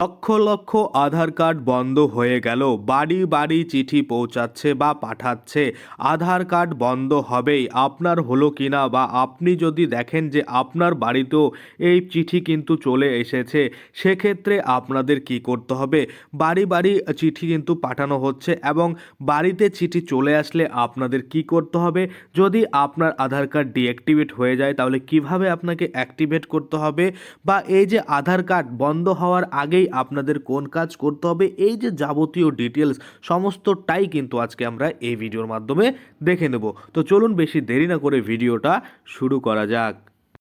লক্ষ লক্ষ আধার card বন্ধ হয়ে গেল। বাড়ি বাড়ি চিঠি পৌঁছাচ্ছে বা পাঠাচ্ছে। আধার কার্ড বন্ধ হবেই। আপনার হলো কিনা বা আপনি যদি দেখেন যে আপনার বাড়িতেও এই চিঠি কিন্তু চলে এসেছে, সেক্ষেত্রে আপনাদের কি করতে হবে? বাড়ি বাড়ি চিঠি কিন্তু পাঠানো হচ্ছে এবং বাড়িতে চিঠি চলে আসলে আপনাদের কি করতে হবে? যদি আপনার আধার কার্ড ডিঅ্যাক্টিভেট হয়ে যায়, তাহলে কীভাবে আপনাকে অ্যাক্টিভেট করতে হবে? বা এই যে আধার কার্ড বন্ধ হওয়ার আগেই আপনাদের কোন কাজ করতে হবে, এই যে যাবতীয় ডিটেলস সমস্তটাই কিন্তু আজকে আমরা এই ভিডিওর মাধ্যমে দেখে নেব। তো চলুন বেশি দেরি না করে ভিডিওটা শুরু করা যাক।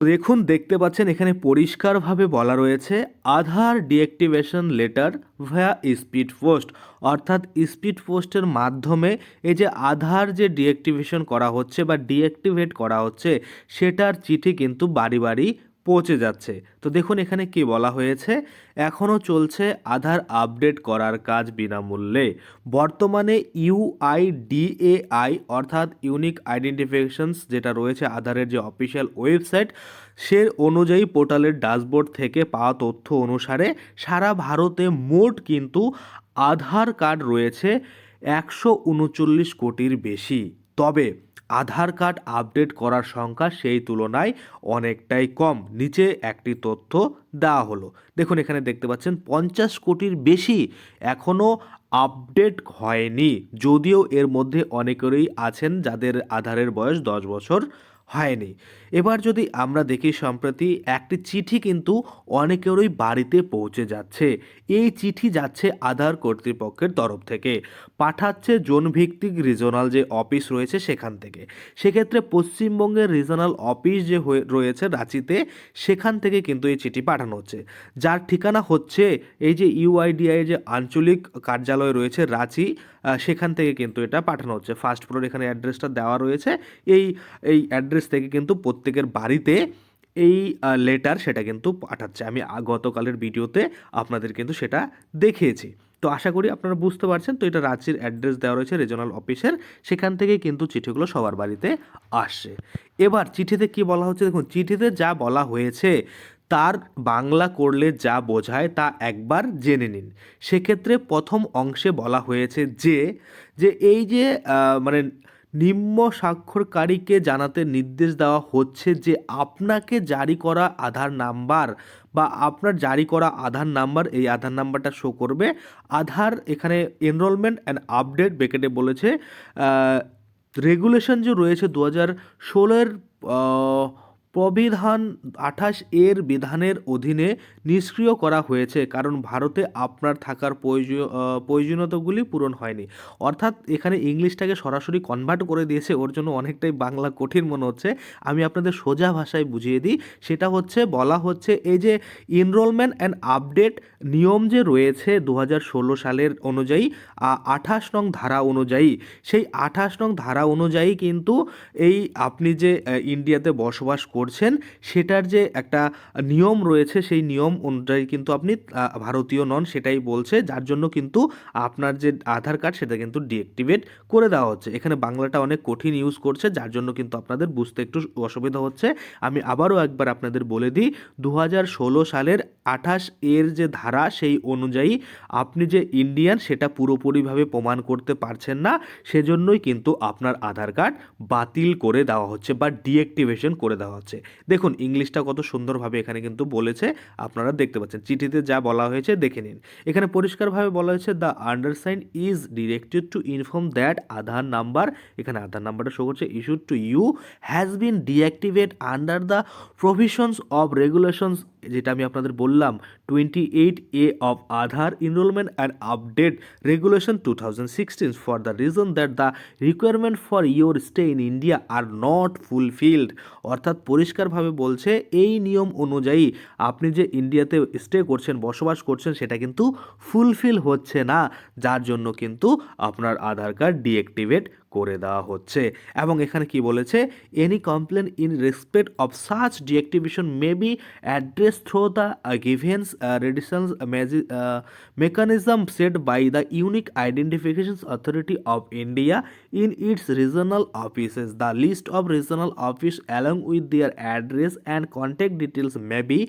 দেখুন, দেখতে পাচ্ছেন, এখানে পরিষ্কারভাবে বলা রয়েছে, Aadhaar deactivation letter via speed post অর্থাৎ স্পিড পোস্টের মাধ্যমে এই যে আধার যে ডিঅ্যাক্টিভেশন করা হচ্ছে বা ডিঅ্যাক্টিভেট করা হচ্ছে, সেটার চিঠি কিন্তু বাড়ি বাড়ি পৌঁছে যাচ্ছে। তো দেখুন এখানে কি বলা হয়েছে এখনও চলছে আধার আপডেট করার কাজ বিনামূল্যে। বর্তমানে ইউআইডিএআই অর্থাৎ ইউনিক আইডেন্টিফিকেশনস যেটা রয়েছে আধারের যে অফিসিয়াল ওয়েবসাইট সে অনুযায়ী পোর্টালের ড্যাশবোর্ড থেকে পাওয়া তথ্য অনুসারে সারা ভারতে মোট কিন্তু আধার কার্ড রয়েছে একশো উনচল্লিশ কোটির বেশি। তবে আধার কার্ড আপডেট করার সংখ্যা সেই তুলনায় অনেকটাই কম। নিচে একটি তথ্য দেওয়া হলো। দেখুন, এখানে দেখতে পাচ্ছেন, পঞ্চাশ কোটির বেশি এখনও আপডেট হয়নি। যদিও এর মধ্যে অনেকেরই আছেন যাদের আধারের বয়স দশ বছর হয়নি। এবার যদি আমরা দেখি সম্প্রতি একটি চিঠি কিন্তু অনেকেরই বাড়িতে পৌঁছে যাচ্ছে। এই চিঠি যাচ্ছে আধার কর্তৃপক্ষের তরফ থেকে। পাঠাচ্ছে জোনভিত্তিক রিজনাল যে অফিস রয়েছে সেখান থেকে। সেক্ষেত্রে পশ্চিমবঙ্গের রিজনাল অফিস যে রয়েছে রাঁচিতে, সেখান থেকে কিন্তু এই চিঠি পাঠানো হচ্ছে। যার ঠিকানা হচ্ছে এই যে ইউআইডিআই যে আঞ্চলিক কার্যালয় রয়েছে রাঁচি সেখান থেকে কিন্তু এটা পাঠানো হচ্ছে। ফার্স্ট ফ্লোর এখানে অ্যাড্রেসটা দেওয়া রয়েছে। এই এই অ্যাড্রেস থেকে কিন্তু প্রত্যেকের বাড়িতে এই লেটার সেটা কিন্তু পাঠাচ্ছে। আমি গতকালের ভিডিওতে আপনাদের কিন্তু সেটা দেখিয়েছি। তো আশা করি আপনারা বুঝতে পারছেন। তো এটা রাঁচির অ্যাড্রেস দেওয়া রয়েছে রিজনাল অফিসের সেখান থেকে কিন্তু চিঠিগুলো সবার বাড়িতে আসছে। এবার চিঠিতে কি বলা হচ্ছে? দেখুন, চিঠিতে যা বলা হয়েছে, তার বাংলা করলে যা বোঝায় তা একবার জেনে নিন। সেক্ষেত্রে প্রথম অংশে বলা হয়েছে যে যে এই যে মানে নিম্ন স্বাক্ষরকারীকে জানাতে নির্দেশ দেওয়া হচ্ছে যে আপনাকে জারি করা আধার নাম্বার বা আপনার জারি করা আধার নাম্বার, এই আধার নাম্বারটা শো করবে। আধার এখানে এনরোলমেন্ট অ্যান্ড আপডেট বেকেটে বলেছে। রেগুলেশন যে রয়েছে দু হাজার ষোলোর প্রবিধান আঠাশ এর বিধানের অধীনে নিষ্ক্রিয় করা হয়েছে, কারণ ভারতে আপনার থাকার প্রয়োজন প্রয়োজনীয়তাগুলি পূরণ হয়নি। অর্থাৎ এখানে ইংলিশটাকে সরাসরি কনভার্ট করে দিয়েছে, ওর জন্য অনেকটাই বাংলা কঠিন মনে হচ্ছে। আমি আপনাদের সোজা ভাষায় বুঝিয়ে দিই, সেটা হচ্ছে, বলা হচ্ছে, এই যে এনরোলমেন্ট অ্যান্ড আপডেট নিয়ম যে রয়েছে দু হাজার ষোলো সালের অনুযায়ী আঠাশ নং ধারা অনুযায়ী, সেই আঠাশ নং ধারা অনুযায়ী কিন্তু এই আপনি যে ইন্ডিয়াতে বসবাস করছেন সেটার যে একটা নিয়ম রয়েছে, সেই নিয়ম অনুযায়ী কিন্তু আপনি ভারতীয় নন, সেটাই বলছে। যার জন্য কিন্তু আপনার যে আধার কার্ড, সেটা কিন্তু ডিঅ্যাক্টিভেট করে দেওয়া হচ্ছে। এখানে বাংলাটা অনেক কঠিন ইউজ করছে, যার জন্য কিন্তু আপনাদের বুঝতে একটু অসুবিধা হচ্ছে। আমি আবারও একবার আপনাদের বলে দিই দু হাজার ষোলো সালের আঠাশ এর যে ধারা, সেই অনুযায়ী আপনি যে ইন্ডিয়ান, সেটা পুরোপুরিভাবে প্রমাণ করতে পারছেন না। সেজন্যই কিন্তু আপনার আধার কার্ড বাতিল করে দেওয়া হচ্ছে বা ডিঅ্যাক্টিভেশন করে দেওয়া হচ্ছে। দেখুন, ইংলিশটা কত সুন্দরভাবে এখানে কিন্তু বলেছে, আপনারা দেখতে পাচ্ছেন। চিঠিতে যা বলা হয়েছে দেখে নিন। এখানে পরিষ্কারভাবে বলা হয়েছে the undersigned is directed to inform that Aadhaar number, এখানে আধার নাম্বারটা শো করছে issued to you has been deactivate under the provisions of regulations যেটা আমি আপনাদের বললাম twenty eight A of Aadhaar enrolment and update regulation two thousand sixteen for the reason that the requirement for your stay in India are not fulfilled অর্থাৎ পরিষ্কারভাবে বলছে, এই নিয়ম অনুযায়ী আপনি যে ইন্ডিয়াতে স্টে করছেন, বসবাস করছেন, সেটা কিন্তু ফুলফিল হচ্ছে না। যার জন্য কিন্তু আপনার আধার কার্ড ডিঅ্যাক্টিভেট করে দেওয়া হচ্ছে এবং এখানে কি বলেছে any complaint in respect of search deactivation may be addressed through the grievance রেডিশনস mechanism set by the unique identification authority of India in its regional offices the list of regional office along with their address and contact details may be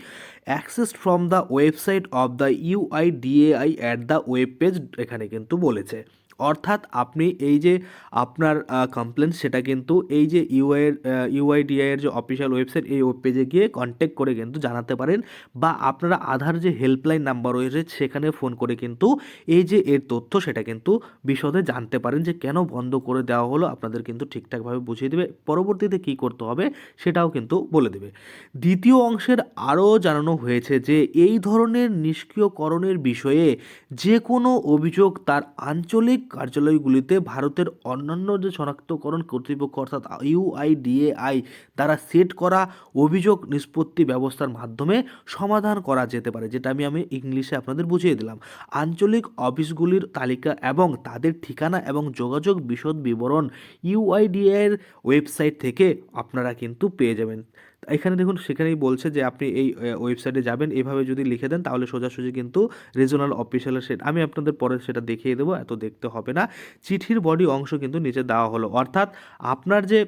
access from the website of the UIDAI at the web page এখানে কিন্তু বলেছে। অর্থাৎ আপনি এই যে আপনার complain সেটা কিন্তু এই যে ইউআই ইউআইডিআই এর যে অফিসিয়াল ওয়েবসাইট এই ওয়েব পেজে গিয়ে কন্ট্যাক্ট করে কিন্তু জানাতে পারেন বা আপনারা আধার যে হেল্পলাইন নাম্বার রয়েছে সেখানে ফোন করে কিন্তু এই যে এর তথ্য সেটা কিন্তু বিশদে জানতে পারেন যে কেন বন্ধ করে দেওয়া হলো। আপনাদের কিন্তু ঠিকঠাকভাবে বুঝিয়ে দেবে। পরবর্তীতে কি করতে হবে সেটাও কিন্তু বলে দেবে। দ্বিতীয় অংশের আরও জানানো হয়েছে যে এই ধরনের নিষ্ক্রিয়করণের বিষয়ে যে কোনো অভিযোগ তার আঞ্চলিক কার্যালয়গুলিতে ভারতের অন্যান্য যে শনাক্তকরণ কর্তৃপক্ষ, অর্থাৎ ইউআইডিএআই দ্বারা সেট করা অভিযোগ নিষ্পত্তি ব্যবস্থার মাধ্যমে সমাধান করা যেতে পারে, যেটা আমি আমি ইংলিশে আপনাদের বুঝিয়ে দিলাম। আঞ্চলিক অফিসগুলির তালিকা এবং তাদের ঠিকানা এবং যোগাযোগ বিশদ বিবরণ ইউআইডিএ এর ওয়েবসাইট থেকে আপনারা কিন্তু পেয়ে যাবেন। এখানে দেখুন, সেখানেই বলছে যে আপনি এই ওয়েবসাইটে যাবেন। এভাবে যদি লিখে দেন, তাহলে সোজাসুজি কিন্তু রিজনাল অফিসিয়ালের সেট আমি আপনাদের পরে সেটা দেখিয়ে দেবো, এত দেখতে হবে না। চিঠির বডি অংশ কিন্তু নিচে দেওয়া হলো। অর্থাৎ আপনার যে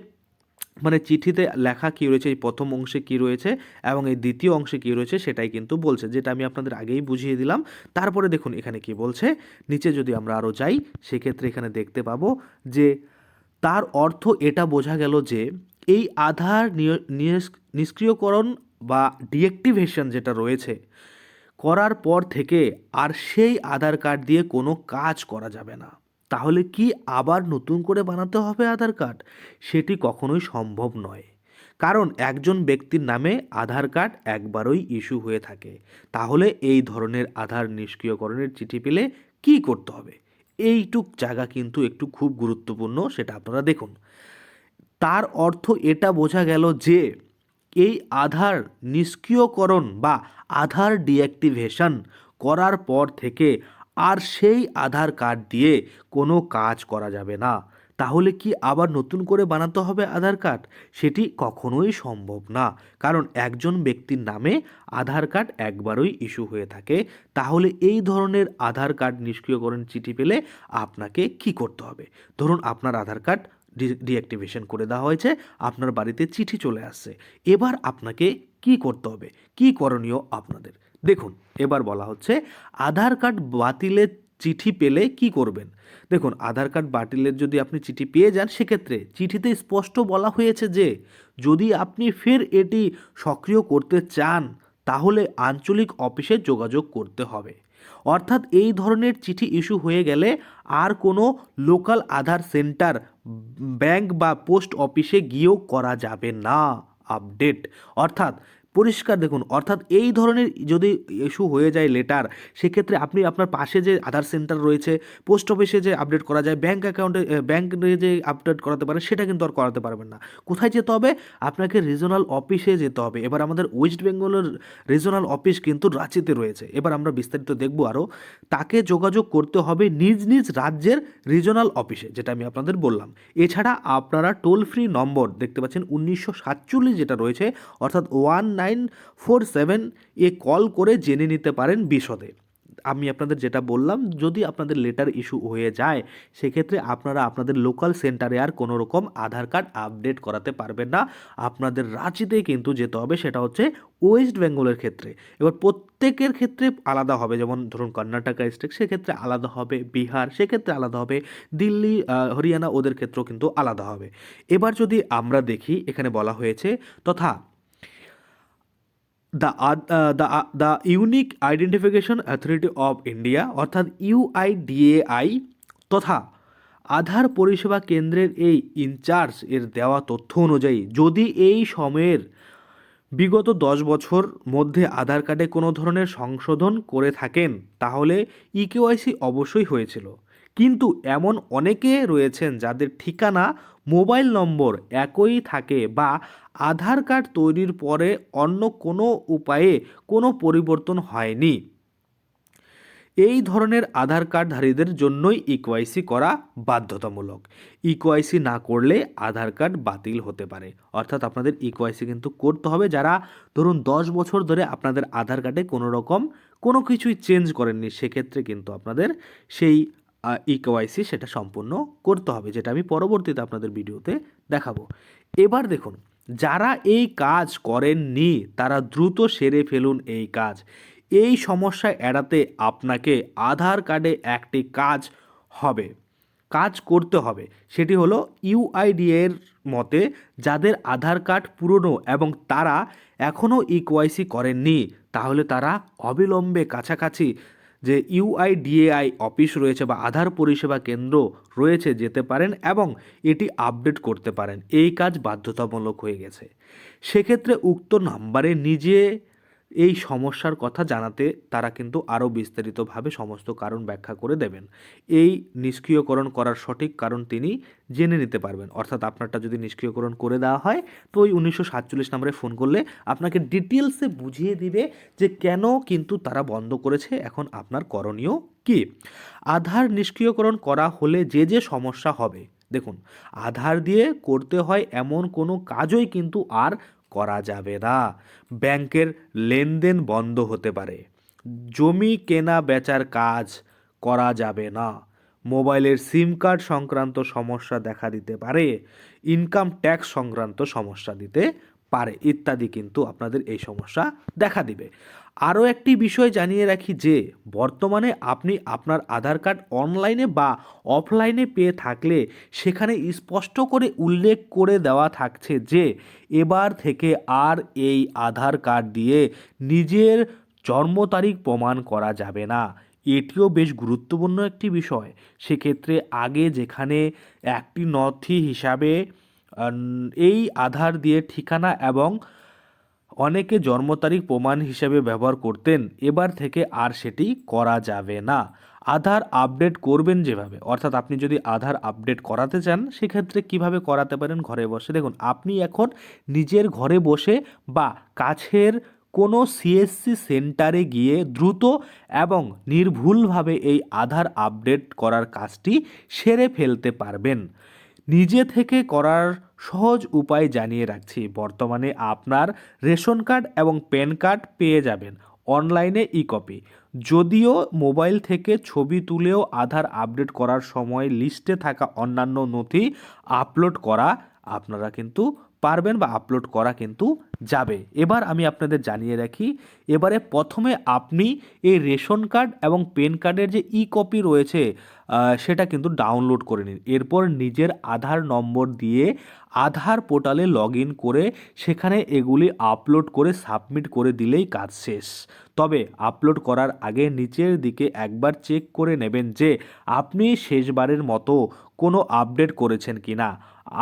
মানে চিঠিতে লেখা কী রয়েছে, এই প্রথম অংশে কী রয়েছে এবং এই দ্বিতীয় অংশে কী রয়েছে, সেটাই কিন্তু বলছে, যেটা আমি আপনাদের আগেই বুঝিয়ে দিলাম। তারপরে দেখুন, এখানে কি বলছে, নিচে যদি আমরা আরও যাই, সেক্ষেত্রে এখানে দেখতে পাবো যে, তার অর্থ এটা বোঝা গেল যে এই আধার নিষ্ক্রিয়করণ বা ডিঅ্যাক্টিভেশন যেটা রয়েছে করার পর থেকে আর সেই আধার কার্ড দিয়ে কোনো কাজ করা যাবে না। তাহলে কি আবার নতুন করে বানাতে হবে আধার কার্ড? সেটি কখনোই সম্ভব নয়। কারণ একজন ব্যক্তির নামে আধার কার্ড একবারই ইস্যু হয়ে থাকে। তাহলে এই ধরনের আধার নিষ্ক্রিয়করণের চিঠি পেলে কি করতে হবে? এইটুক জায়গা কিন্তু একটু খুব গুরুত্বপূর্ণ, সেটা আপনারা দেখুন। তার অর্থ এটা বোঝা গেল যে এই আধার নিষ্ক্রিয়করণ বা আধার ডিঅ্যাক্টিভেশন করার পর থেকে আর সেই আধার কার্ড দিয়ে কোনো কাজ করা যাবে না। তাহলে কি আবার নতুন করে বানাতে হবে আধার কার্ড? সেটি কখনোই সম্ভব না। কারণ একজন ব্যক্তির নামে আধার কার্ড একবারই ইস্যু হয়ে থাকে। তাহলে এই ধরনের আধার কার্ড নিষ্ক্রিয়করণ চিঠি পেলে আপনাকে কি করতে হবে? ধরুন আপনার আধার কার্ড ডিঅ্যাক্টিভেশন করে দেওয়া হয়েছে, আপনার বাড়িতে চিঠি চলে আসছে। এবার আপনাকে কি করতে হবে? কি করণীয় আপনাদের? দেখুন, এবার বলা হচ্ছে, আধার কার্ড বাতিলের চিঠি পেলে কি করবেন? দেখুন, আধার কার্ড বাতিলের যদি আপনি চিঠি পেয়ে যান, সেক্ষেত্রে চিঠিতে স্পষ্ট বলা হয়েছে যে, যদি আপনি ফের এটি সক্রিয় করতে চান, তাহলে আঞ্চলিক অফিসে যোগাযোগ করতে হবে। অর্থাৎ এই ধরনের চিঠি ইস্যু হয়ে গেলে আর কোনো লোকাল আধার সেন্টার ব্যাংক বা পোস্ট অফিসে গিয়েও করা যাবে না, আপডেট। অর্থাৎ পরিষ্কার দেখুন। অর্থাৎ এই ধরনের যদি ইস্যু হয়ে যায় লেটার সেক্ষেত্রে আপনি আপনার পাশে যে আধার সেন্টার রয়েছে পোস্ট অফিসে যে আপডেট করা যায় ব্যাঙ্ক অ্যাকাউন্টে ব্যাংকে যে আপডেট করাতে পারে সেটা কিন্তু আর করাতে পারবেন না। কোথায় যেতে হবে? আপনাকে রিজনাল অফিসে যেতে হবে। এবার আমাদের ওয়েস্ট বেঙ্গলের রিজনাল অফিস কিন্তু রাঁচিতে রয়েছে। এবার আমরা বিস্তারিত দেখব আরও তাকে যোগাযোগ করতে হবে নিজ নিজ রাজ্যের রিজনাল অফিসে যেটা আমি আপনাদের বললাম। এছাড়া আপনারা টোল ফ্রি নম্বর দেখতে পাচ্ছেন উনিশশো সাতচল্লিশ যেটা রয়েছে, অর্থাৎ ওয়ান নাইন ফোর সেভেন এ কল করে জেনে নিতে পারেন বিশদে। আমি আপনাদের যেটা বললাম, যদি আপনাদের লেটার ইস্যু হয়ে যায়, সেক্ষেত্রে আপনারা আপনাদের লোকাল সেন্টারে আর কোনো রকম আধার কার্ড আপডেট করাতে পারবেন না। আপনাদের রাঁচিতেই কিন্তু যেতে হবে, সেটা হচ্ছে ওয়েস্ট বেঙ্গলের ক্ষেত্রে। এবার প্রত্যেকের ক্ষেত্রে আলাদা হবে, যেমন ধরুন কর্ণাটকা স্টেট সেক্ষেত্রে আলাদা হবে বিহার, সেক্ষেত্রে আলাদা হবে দিল্লি হরিয়ানা, ওদের ক্ষেত্রেও কিন্তু আলাদা হবে। এবার যদি আমরা দেখি, এখানে বলা হয়েছে, তথা the the the unique identification authority of India অর্থাৎ ইউআইডিএআই তথা আধার পরিষেবা কেন্দ্রের এই ইনচার্জ এর দেওয়া তথ্য অনুযায়ী, যদি এই সময়ের বিগত দশ বছর মধ্যে আধার কার্ডে কোনো ধরনের সংশোধন করে থাকেন, তাহলে ইকেওয়াইসি অবশ্যই হয়েছিল। কিন্তু এমন অনেকে রয়েছেন যাদের ঠিকানা, মোবাইল নম্বর একই থাকে বা আধার কার্ড তৈরির পরে অন্য কোনো উপায়ে কোনো পরিবর্তন হয়নি। এই ধরনের আধার কার্ডধারীদের জন্যই ইকোয়াইসি করা বাধ্যতামূলক। ইকোয়াইসি না করলে আধার কার্ড বাতিল হতে পারে। অর্থাৎ আপনাদের ইকোয়াইসি কিন্তু করতে হবে যারা, ধরুন, দশ বছর ধরে আপনাদের আধার কার্ডে কোনো রকম কোনো কিছুই চেঞ্জ করেননি, সেক্ষেত্রে কিন্তু আপনাদের সেই ইকোয়াইসি সেটা সম্পূর্ণ করতে হবে, যেটা আমি পরবর্তীতে আপনাদের ভিডিওতে দেখাবো। এবার দেখুন, যারা এই কাজ করেননি, তারা দ্রুত সেরে ফেলুন এই কাজ। এই সমস্যা এড়াতে আপনাকে আধার কার্ডে একটি কাজ হবে। কাজ করতে হবে, সেটি হলো ইউআইডি এর মতে যাদের আধার কার্ড পুরনো এবং তারা এখনও ইকোয়াইসি করেননি, তাহলে তারা অবিলম্বে কাছাকাছি যে ইউআইডিএআই অফিস রয়েছে বা আধার পরিষেবা কেন্দ্র রয়েছে যেতে পারেন এবং এটি আপডেট করতে পারেন। এই কাজ বাধ্যতামূলক হয়ে গেছে। সেক্ষেত্রে উক্ত নাম্বারে নিজে এই সমস্যার কথা জানাতে তারা কিন্তু আরও বিস্তারিতভাবে সমস্ত কারণ ব্যাখ্যা করে দেবেন। এই নিষ্ক্রিয়করণ করার সঠিক কারণ তিনি জেনে নিতে পারবেন। অর্থাৎ আপনারটা যদি নিষ্ক্রিয়করণ করে দেওয়া হয়, তো ওই উনিশশো সাতচল্লিশ নম্বরে ফোন করলে আপনাকে ডিটেলসে বুঝিয়ে দিবে যে কেন কিন্তু তারা বন্ধ করেছে। এখন আপনার করণীয় কী? আধার নিষ্ক্রিয়করণ করা হলে যে যে সমস্যা হবে, দেখুন, আধার দিয়ে করতে হয় এমন কোনো কাজই কিন্তু আর করা যাবে না। ব্যাংকের লেনদেন বন্ধ হতে পারে। জমি কেনা বেচার কাজ করা যাবে না। মোবাইলের সিম কার্ড সংক্রান্ত সমস্যা দেখা দিতে পারে। ইনকাম ট্যাক্স সংক্রান্ত সমস্যা দিতে পারে। ইত্যাদি কিন্তু আপনাদের এই সমস্যা দেখা দিবে। আরও একটি বিষয় জানিয়ে রাখি যে, বর্তমানে আপনি আপনার আধার কার্ড অনলাইনে বা অফলাইনে পেয়ে থাকলে সেখানে স্পষ্ট করে উল্লেখ করে দেওয়া থাকছে যে, এবার থেকে আর এই আধার কার্ড দিয়ে নিজের জন্ম তারিখ প্রমাণ করা যাবে না। এটিও বেশ গুরুত্বপূর্ণ একটি বিষয়। সেক্ষেত্রে আগে যেখানে একটি নথি হিসাবে এই আধার দিয়ে ঠিকানা এবং অনেকে জন্ম তারিখ প্রমাণ হিসেবে ব্যবহার করতেন, এবার থেকে আর সেটি করা যাবে না। আধার আপডেট করবেন যেভাবে, অর্থাৎ আপনি যদি আধার আপডেট করাতে চান, সেক্ষেত্রে কীভাবে করাতে পারেন ঘরে বসে? দেখুন, আপনি এখন নিজের ঘরে বসে বা কাছের কোনো সিএসসি সেন্টারে গিয়ে দ্রুত এবং নির্ভুলভাবে এই আধার আপডেট করার কাজটি সেরে ফেলতে পারবেন। নিজে থেকে করার সহজ উপায় জানিয়ে রাখছি। বর্তমানে আপনার রেশন কার্ড এবং প্যান কার্ড পেয়ে যাবেন অনলাইনে ই কপি যদিও মোবাইল থেকে ছবি তুলেও আধার আপডেট করার সময় লিস্টে থাকা অন্যান্য নথি আপলোড করা আপনারা কিন্তু পারবেন বা আপলোড করা কিন্তু যাবে। এবার আমি আপনাদের জানিয়ে রাখি, এবারে প্রথমে আপনি এই রেশন কার্ড এবং পেন কার্ডের যে ই কপি রয়েছে সেটা কিন্তু ডাউনলোড করে নিন। এরপর নিজের আধার নম্বর দিয়ে আধার পোর্টালে লগ ইন করে সেখানে এগুলি আপলোড করে সাবমিট করে দিলেই কাজ শেষ। তবে আপলোড করার আগে নিচের দিকে একবার চেক করে নেবেন যে আপনি শেষবারের মতো কোনো আপডেট করেছেন কি না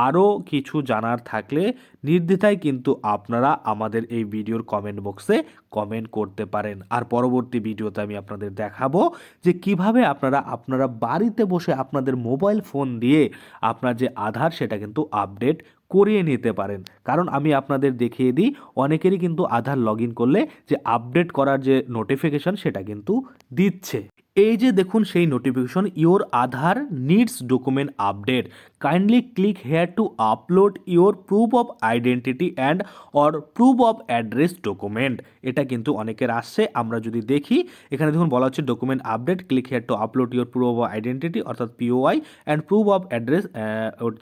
আরও কিছু জানার থাকলে নির্দ্বিধায় কিন্তু আপনারা আমাদের এই ভিডিওর কমেন্ট বক্সে কমেন্ট করতে পারেন। আর পরবর্তী ভিডিওতে আমি আপনাদের দেখাবো যে কীভাবে আপনারা আপনারা বাড়িতে বসে আপনাদের মোবাইল ফোন দিয়ে আপনার যে আধার সেটা কিন্তু আপডেট করিয়ে নিতে পারেন। কারণ আমি আপনাদের দেখিয়ে দিই, অনেকেরই কিন্তু আধার লগ করলে যে আপডেট করার যে নোটিফিকেশান সেটা কিন্তু দিচ্ছে। এই যে দেখুন সেই notification your Aadhaar needs document update kindly click here to upload your proof of identity and or proof of address document এটা কিন্তু অনেকের আসছে, আমরা যদি দেখি, এখানে দেখুন বলা হচ্ছে document update click here to upload your proof of identity অর্থাৎ POI and proof of address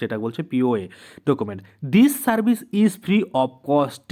যেটা বলছে POA document this service is free of cost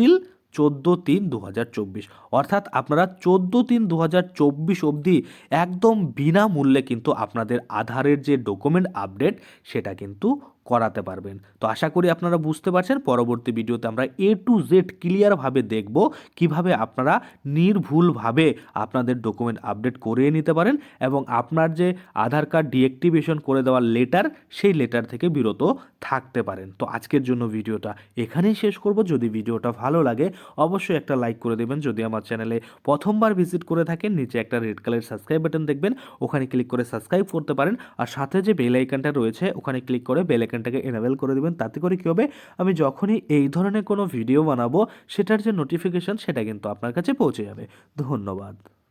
চোদ্দ তিন দু হাজার চব্বিশ। অর্থাৎ আপনারা চোদ্দ তিন দু হাজার চব্বিশ অবধি একদম বিনামূল্যে কিন্তু আপনাদের আধারের যে ডকুমেন্ট আপডেট, সেটা কিন্তু করাতে পারবেন। তো আশা করি আপনারা বুঝতে পারছেন। পরবর্তী ভিডিওতে আমরা এ টু জেড ক্লিয়ারভাবে দেখব কীভাবে আপনারা নির্ভুলভাবে আপনাদের ডকুমেন্ট আপডেট করিয়ে নিতে পারেন এবং আপনার যে আধার কার্ড ডিঅ্যাক্টিভেশন করে দেওয়ার লেটার সেই লেটার থেকে বিরত থাকতে পারেন। তো আজকের জন্য ভিডিওটা এখানেই শেষ করব। যদি ভিডিওটা ভালো লাগে, অবশ্যই একটা লাইক করে দেবেন। যদি আমার চ্যানেলে প্রথমবার ভিজিট করে থাকেন, নিচে একটা রেড কালার সাবস্ক্রাইব বাটন দেখবেন। ওখানে ক্লিক করে সাবস্ক্রাইব করতে পারেন। আর সাথে যে বেল আইকনটা রয়েছে, ওখানে ক্লিক করে বেল আইকনটাকে এনাবেল করে দেবেন, তাতে করে কী হবে? আমি যখনই এই ধরনের কোনো ভিডিও বানাবো, সেটার যে নোটিফিকেশান সেটা কিন্তু আপনার কাছে পৌঁছে যাবে। ধন্যবাদ।